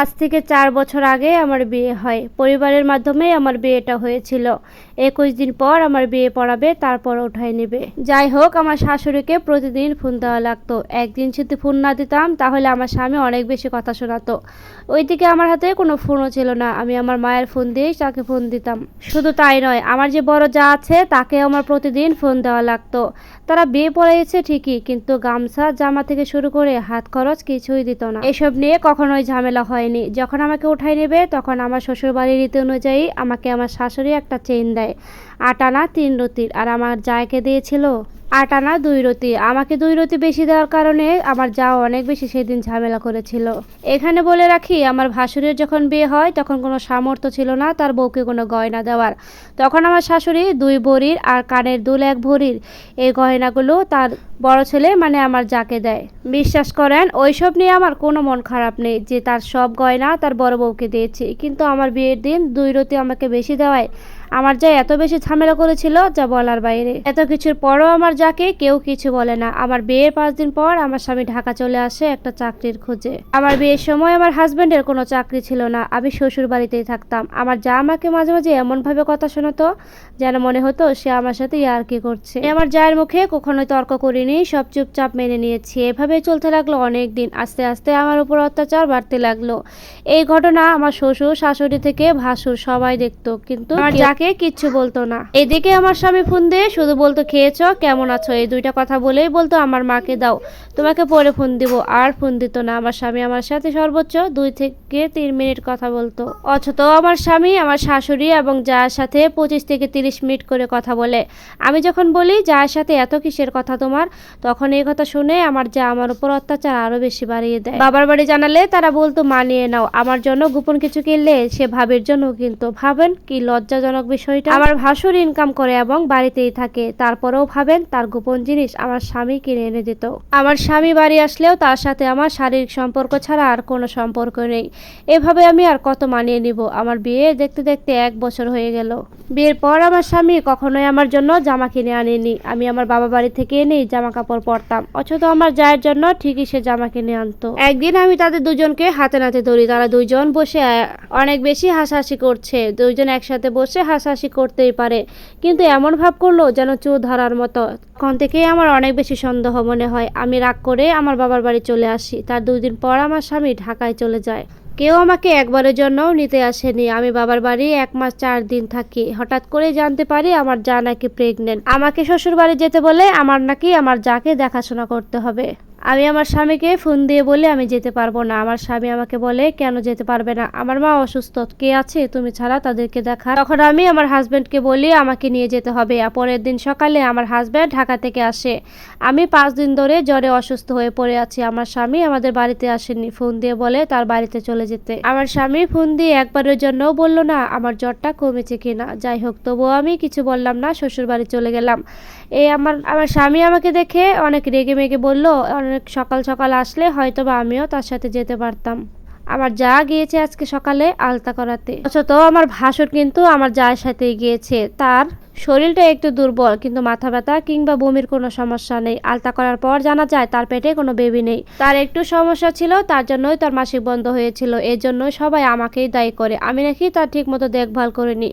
আজ থেকে চার বছর আগে আমার বিয়ে হয়। পরিবারের মাধ্যমেই আমার বিয়েটা হয়েছিল। একুশ দিন পর আমার বিয়ে পড়াবে, তারপর উঠাই নেবে। যাই হোক, আমার শাশুড়িকে প্রতিদিন ফোন দেওয়া লাগতো। একদিন যদি ফোন না দিতাম, তাহলে আমার স্বামী অনেক বেশি কথা শোনাতো। ওইদিকে আমার হাতে কোনো ফোনও ছিল না। আমি আমার মায়ের ফোন দিয়েই তাকে ফোন দিতাম। শুধু তাই নয়, আমার যে বড় যা আছে তাকে আমার প্রতিদিন ফোন দেওয়া লাগতো। তারা বিয়ে পড়াইছে ঠিকই, কিন্তু গামছা, জামা থেকে শুরু করে হাত খরচ কিছুই দিত না। এসব নিয়ে কখনোই ঝামেলা হয়নি যখন আমাকে উঠাই নেবে, তখন আমার শ্বশুরবাড়ির রীতি অনুযায়ী আমাকে আমার শাশুড়ি একটা চেইন দেয়। আট আনা তিন রতির। আর আমার জায়কে দিয়েছিল আট আনা দুই রতি। আমাকে দুই রতি বেশি দেওয়ার কারণে আমার যা অনেক বেশি সেদিন ঝামেলা করেছিল। এখানে বলে রাখি, আমার ভাসুরের যখন বিয়ে হয়, তখন কোনো সামর্থ্য ছিল না তার বউকে কোনো গয়না দেওয়ার। তখন আমার শাশুড়ি দুই ভরির আর কানের দুল এক ভরির। এই গয়নাগুলো তার বড় ছেলে মানে আমার যাকে দেয়। বিশ্বাস করেন, ওইসব নিয়ে আমার কোনো মন খারাপ নেই যে তার সব গয়না তার বড় বউকে দিয়েছি। কিন্তু আমার বিয়ের দিন দুই রতি আমাকে বেশি দেওয়ায়। আমার যা এত বেশি ঝামেলা করেছিল যা বলার বাইরে। এত কিছুর পরও আমার যাকে কেউ কিছু বলে না। আমার বিয়ের পাঁচ দিন পর আমার স্বামী ঢাকা চলে আসে একটা চাকরির খোঁজে। আমার বিয়ের সময় আমার হাজবেন্ডের কোনো চাকরি ছিল না। আমি শ্বশুর বাড়িতেই থাকতাম। আমার যা আমাকে মাঝে মাঝে এমন ভাবে কথা শোনাতো যেন মনে হতো সে আমার সাথে ইয়ার কি করছে। আমার জায়ের মুখে কখনোই তর্ক করিনি, সব চুপচাপ মেনে নিয়েছি। এভাবে চলতে লাগল অনেক দিন। আস্তে আস্তে আমার উপর অত্যাচার বাড়তে লাগল। এই ঘটনা আমার শ্বশুর, শাশুড়ি থেকে ভাসুর সবাই দেখতো। কিন্তু যাকে কিচ্ছু বলতো না। এদিকে আমার স্বামী ফোন দিয়ে শুধু বলতো, খেয়েছো? কেমন আছো? এই দুইটা কথা বলেই বলতো, আমার মাকে দাও। তোমাকে পরে ফোন দিব, আর ফোন দিত না। আমার স্বামী আমার সাথে সর্বোচ্চ দুই থেকে তিন মিনিট কথা বলতো। অথচ আমার স্বামী আমার শাশুড়ি এবং যার সাথে পঁচিশ থেকে তিরিশ মিনিট করে কথা বলে। আমি যখন বলি, যার সাথে এত কিসের কথা তোমার? তখন এই কথা শুনে আমার যা আমার উপর অত্যাচার আরও বেশি বাড়িয়ে দেয়। বাবার বাড়ি জানালে তারা বলতো মানিয়ে নাও। আমার জন্য গোপন কিছু কিনলে সে ভাবের জন্য কিন্তু ভাবেন কি লজ্জাজনক বিষয়টা। আমার ভাসুর ইনকাম করে এবং বাড়িতেই থাকে। তারপরেও ভাবেন তার গোপন জিনিস আমার স্বামী কিনে এনে দিত। আমার স্বামী বাড়ি আসলেও তার সাথে আমার শারীরিক সম্পর্ক ছাড়া আর কোনো সম্পর্ক নেই। এভাবে আমি আর কত মানিয়ে নিব? আমার বিয়ে দেখতে দেখতে এক বছর হয়ে গেল। বিয়ের পর আমার স্বামী কখনোই আমার জন্য জামা কিনে আনেনি। আমি আমার বাবা বাড়ি থেকে এনেই জামা কাপড় পরতাম। অথচ আমার জায়ের জন্য ঠিকই সে জামা কিনে আনতো। একদিন আমি তাদের দুজনকে হাতে নাতে ধরি। তারা দুইজন বসে, অনেক বেশি হাসাহাসি করছে। দুইজন একসাথে বসে হাসাহাসি করতেই পারে। কিন্তু এমন ভাব করল যেন চু ধরার মতো। তখন থেকেই আমার অনেক বেশি সন্দেহ মনে হয়। আমি রাগ করে আমার বাবার বাড়ি চলে আসি। তার দুই দিন পর আমার স্বামী ঢাকায় চলে যায়। কেউ আমাকে একবারের জন্যও নিতে আসেনি। আমি বাবার বাড়ি এক মাস চার দিন থাকি। হঠাৎ করে জানতে পারি আমার যা নাকি প্রেগনেন্ট আমাকে শ্বশুর বাড়ি যেতে বলে আমার নাকি আমার যাকে দেখাশোনা করতে হবে। আমি আমার স্বামীকে ফোন দিয়ে বলে আমি যেতে পারব না। আমার স্বামী আমাকে বলে, কেন যেতে পারবে না? আমার মা অসুস্থ, কে আছে? তুমি ছাড়া তাদেরকে দেখা। তখন আমি আমার হাজব্যান্ডকে বলি, আমাকে নিয়ে যেতে হবে। পরের দিন সকালে আমার হাজব্যান্ড ঢাকা থেকে আসে। আমি পাঁচ দিন ধরে জ্বরে অসুস্থ হয়ে পড়ে আছি। আমার স্বামী আমাদের বাড়িতে আসেনি ফোন দিয়ে বলে তার বাড়িতে চলে যেতে। আমার স্বামী ফোন দিয়ে একবারের জন্যও বলল, না, আমার জ্বরটা কমেছে কিনা? যাই হোক, তবুও আমি কিছু বললাম না শ্বশুর বাড়ি চলে গেলাম। এই আমার আমার স্বামী আমাকে দেখে অনেক রেগে মেগে বলল অনেক সকাল সকাল আসলে হয়তো বা আমিও তার সাথে যেতে পারতাম। আমার যা গিয়েছে আজকে সকালে আলতা করাতে। অথচ আমার ভাসুর কিন্তু আমার যার সাথেই গিয়েছে। তার শরীরটা একটু দুর্বল, কিন্তু মাথা ব্যথা কিংবা বমির কোনো সমস্যা নেই। আলতা করার পর জানা যায় তার পেটে কোনো বেবি নেই। তার একটু সমস্যা ছিল, তার জন্যই তার মাসিক বন্ধ হয়েছিল। এর জন্য সবাই আমাকেই দায়ী করে। আমি নাকি তার ঠিক মতো দেখভাল করিনি।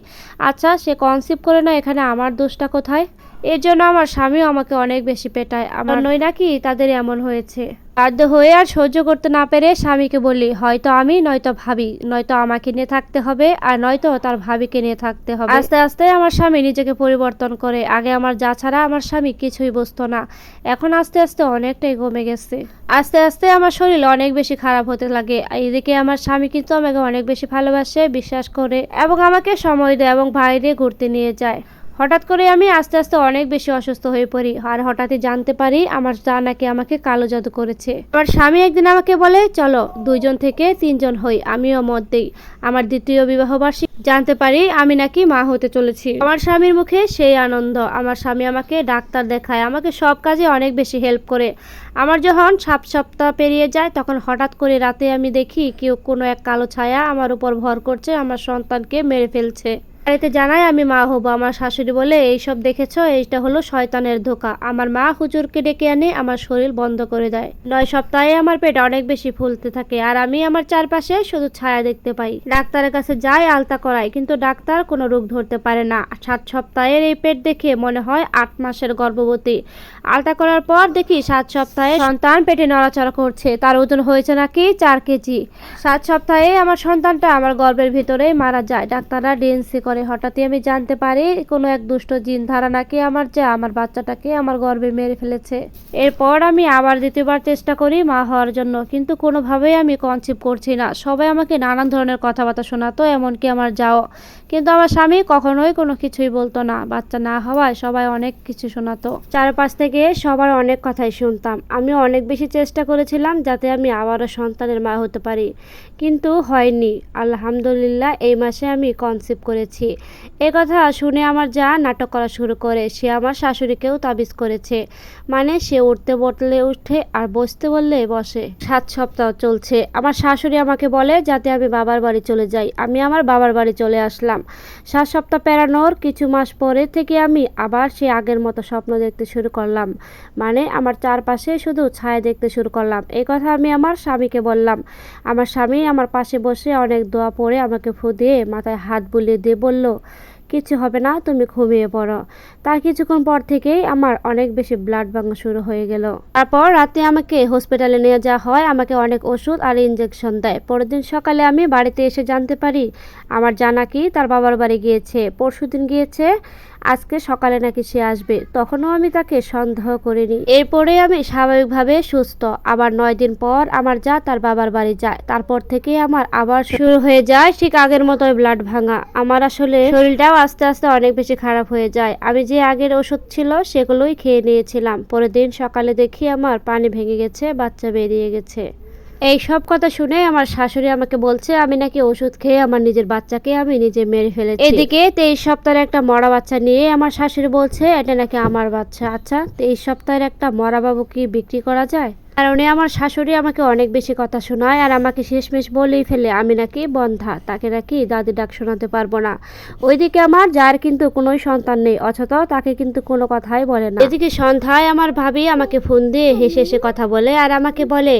আচ্ছা সে কনসিভ করে না এখানে আমার দোষটা কোথায়? এর জন্য আমার স্বামীও আমাকে অনেক বেশি পেটায়। আমার নয় নাকি? তাদের এমন হয়েছে। বাধ্য হয়ে আর সহ্য করতে না পেরে স্বামীকে বলি হয়তো আমি নয়তো ভাবি। নয়তো আমাকে নিয়ে থাকতে হবে আর নয়তো তার ভাবিকে নিয়ে থাকতে হবে। আস্তে আস্তে আমার স্বামী নিজেকে পরিবর্তন করে। আগে আমার যা ছাড়া আমার স্বামী কিছুই বুঝতো না। এখন আস্তে আস্তে অনেকটাই কমে গেছে। আস্তে আস্তে আমার শরীর অনেক বেশি খারাপ হতে লাগে। এদিকে আমার স্বামী কিন্তু আমাকে অনেক বেশি ভালোবাসে বিশ্বাস করে এবং আমাকে সময় দেয় এবং বাইরে ঘুরতে নিয়ে যায়। হঠাৎ করে আমি আস্তে আস্তে অনেক বেশি অসুস্থ হয়ে পড়ি আর হঠাৎই জানতে পারি আমার যা নাকি আমাকে কালো জাদু করেছে। আমার স্বামী একদিন আমাকে বলে, চলো, দুইজন থেকে তিনজন হই, আমিও মত দেই। আমার দ্বিতীয় বিবাহ বার্ষিক জানতে পারি আমি নাকি মা হতে চলেছি। আমার স্বামীর মুখে সেই আনন্দ। আমার স্বামী আমাকে ডাক্তার দেখায়, আমাকে সব কাজে অনেক বেশি হেল্প করে। আমার যখন সাত সপ্তাহ পেরিয়ে যায়, তখন হঠাৎ করে রাতে আমি দেখি কেউ কোনো এক কালো ছায়া আমার উপর ভর করছে, আমার সন্তানকে মেরে ফেলছে। বাড়িতে জানাই আমি মা হব। আমার শাশুড়ি বলে, এইসব দেখেছ? এইটা হলো শয়তানের ধোকা। আমার মা হুজুরকে ডেকে আনে, আমার শরীর বন্ধ করে দেয়। নয় সপ্তাহে আমার পেট অনেক বেশি ফুলতে থাকে আর আমি আমার চারপাশে শুধু ছায়া দেখতে পাই। ডাক্তারের কাছে যাই, আলতা করাই, কিন্তু ডাক্তার কোনো রোগ ধরতে পারে না। সাত সপ্তাহের এই পেট দেখে মনে হয় আট মাসের গর্ভবতী। আলতা করার পর দেখি সাত সপ্তাহে সন্তান পেটে নড়াচড়া করছে। তার ওজন হয়েছে নাকি চার কেজি। সাত সপ্তাহে আমার সন্তানটা আমার গর্ভের ভিতরে মারা যায়। ডাক্তাররা ডিএনসি করে। হঠাৎই আমি জানতে পারি কোনো এক দুষ্ট জিন ধারা নাকি আমার যা আমার বাচ্চাটাকে আমার গর্বে মেরে ফেলেছে। এরপর আমি আবার দ্বিতীয়বার চেষ্টা করি মা হওয়ার জন্য, কিন্তু কোনোভাবেই আমি কনসিভ করছি না। সবাই আমাকে নানান ধরনের কথাবার্তা শোনাতো, এমনকি আমার যাও। কিন্তু আমার স্বামী কখনোই কোনো কিছুই বলতো না। বাচ্চা না হওয়ায় সবাই অনেক কিছু শোনাতো। চারপাশ থেকে সবার অনেক কথাই শুনতাম। আমি অনেক বেশি চেষ্টা করেছিলাম যাতে আমি আবারও সন্তানের মা হতে পারি। কিন্তু হয়নি। আলহামদুলিল্লাহ, এই মাসে আমি কনসিভ করেছি। এ কথা শুনে আমার যা নাটক করা শুরু করে, সে আমার শাশুড়িকেও তাবিজ করেছে। মানে সে উঠতে বললে উঠে আর বসতে বললে বসে। সাত সপ্তাহ চলছে। আমার শাশুড়ি আমাকে বলে, যাতে আমি বাবার বাড়ি চলে যাই। আমি আমার বাবার বাড়ি চলে আসলাম। সাত সপ্তাহ পেরানোর কিছু মাস পরে থেকে আমি আবার সে আগের মতো স্বপ্ন দেখতে শুরু করলাম। মানে আমার চারপাশে শুধু ছায়া দেখতে শুরু করলাম। এই কথা আমি আমার স্বামীকে বললাম। আমার স্বামী আমার পাশে বসে অনেক দোয়া পড়ে আমাকে ফু দিয়ে মাথায় হাত বুলিয়ে দিয়ে বলল, কিছু হবে না, তুমি ঘুমিয়ে পড়ো। তার কিছুক্ষণ পর থেকেই আমার অনেক বেশি ব্লাড ভাঙা শুরু হয়ে গেল। তারপর রাতে আমাকে হসপিটালে নিয়ে যাওয়া হয়, আমাকে অনেক ওষুধ আর ইঞ্জেকশন দেয়। পরের দিন সকালে আমি বাড়িতে এসে জানতে পারি, আমার জানা কি তার বাবার বাড়ি গিয়েছে, পরশুদিন গিয়েছে আজকে সকালে নাকি সে আসবে, তখনও আমি তাকে সন্দেহ করিনি। এরপরে আমি স্বাভাবিকভাবে সুস্থ। আবার নয় দিন পর আমার যা তার বাবার বাড়ি যায়। তারপর থেকে আমার আবার শুরু হয়ে যায় ঠিক আগের মতোই ব্লাড ভাঙা। আমার আসলে শরীরটাও আস্তে আস্তে অনেক বেশি খারাপ হয়ে যায়। আমি যে আগের ওষুধ ছিল সেগুলোই খেয়ে নিয়েছিলাম। পরের দিন সকালে দেখি আমার পানি ভেঙে গেছে, বাচ্চা বেরিয়ে গেছে। এই সব কথা শুনে আমার শাশুড়ি আমাকে বলছে, আমি নাকি ওষুধ খেয়ে আমার নিজের বাচ্চাকে আমি নিজে মেরে ফেলেছি। এদিকে তেইশ সপ্তাহের একটা মরা বাচ্চা নিয়ে আমার শাশুড়ি বলছে, এটা নাকি আমার বাচ্চা। আচ্ছা তেইশ সপ্তাহের একটা মরা বাবু কি বিক্রি করা যায়? কারণে আমার শাশুড়ি আমাকে অনেক বেশি কথা শোনায় আর আমাকে শেষমেশ বলেই ফেলে, আমি নাকি বন্ধা, তাকে নাকি দাদি ডাক শোনাতে পারব না। ওইদিকে আমার, যার কিন্তু কোনোই সন্তান নেই, অথচ তাকে কিন্তু কোনো কথাই বলে না। এদিকে সন্ধ্যায় আমার ভাবি আমাকে ফোন দিয়ে হেসে হেসে কথা বলে আর আমাকে বলে,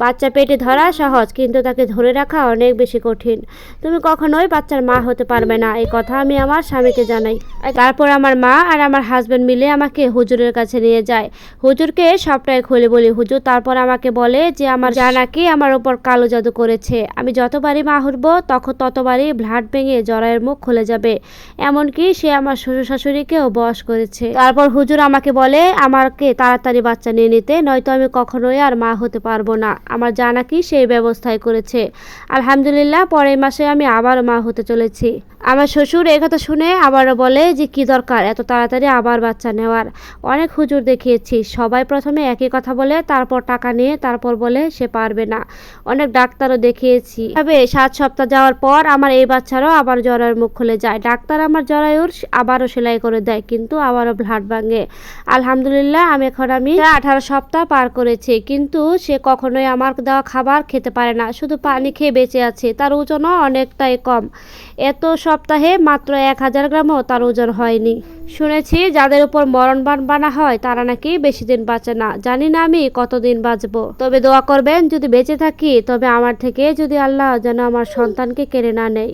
বাচ্চা পেটে ধরা সহজ, কিন্তু তাকে ধরে রাখা অনেক বেশি কঠিন। তুমি কখনোই বাচ্চার মা হতে পারবে না। এই কথা আমি আমার স্বামীকে জানাই। তারপর আমার মা আর আমার হাজব্যান্ড মিলে আমাকে হুজুরের কাছে নিয়ে যায়। হুজুরকে সবটাই খুলে বলি, হুজুর তারপর আমাকে বলে যে, আমার যা নাকি আমার ওপর কালো জাদু করেছে। আমি যতবারই মা উঠব তখন ততবারই ব্লাড ভেঙে জরায়ের মুখ খুলে যাবে। এমনকি সে আমার শ্বশুর শাশুড়িকেও বস করেছে। তারপর হুজুর আমাকে বলে, আমাকে তাড়াতাড়ি বাচ্চা নিয়ে নিতে, নয়তো আমি কখনোই আর মা হতে পারব না। আমার যা নাকি সেই ব্যবস্থাই করেছে। আলহামদুলিল্লাহ, পরের মাসে আমি আবার মা হতে চলেছি। আমার শ্বশুর এই কথা শুনে আবারও বলে যে, কি দরকার? এত তাড়াতাড়ি আবার বাচ্চা নেওয়ার। অনেক হুজুর দেখিয়েছি। সবাই প্রথমে একই কথা বলে, তারপর টাকা নিয়ে তারপর বলে সে পারবে না। অনেক ডাক্তারও দেখিয়েছি। তবে সাত সপ্তাহ যাওয়ার পর আমার এই বাচ্চারও আবার জরায়ুর মুখ খুলে যায়। ডাক্তার আমার জরায়ুর আবারও সেলাই করে দেয়, কিন্তু আবারও ব্লাড ভাঙে। আলহামদুলিল্লাহ, আমি এখন আমি আঠারো সপ্তাহ পার করেছি, কিন্তু সে কখনোই আমার দেওয়া খাবার খেতে পারে না। শুধু পানি খেয়ে বেঁচে আছে, তার ওজনও অনেকটাই কম। এত সপ্তাহে মাত্র এক হাজার গ্রামও তার ওজন হয়নি। শুনেছি যাদের উপর মরণবান বানা হয়, তারা নাকি বেশি দিন বাঁচে না। জানি না আমি কতদিন বাঁচব। তবে দোয়া করবেন, যদি বেঁচে থাকি, তবে আমার থেকে যদি আল্লাহ যেন আমার সন্তানকে কেড়ে না নেয়।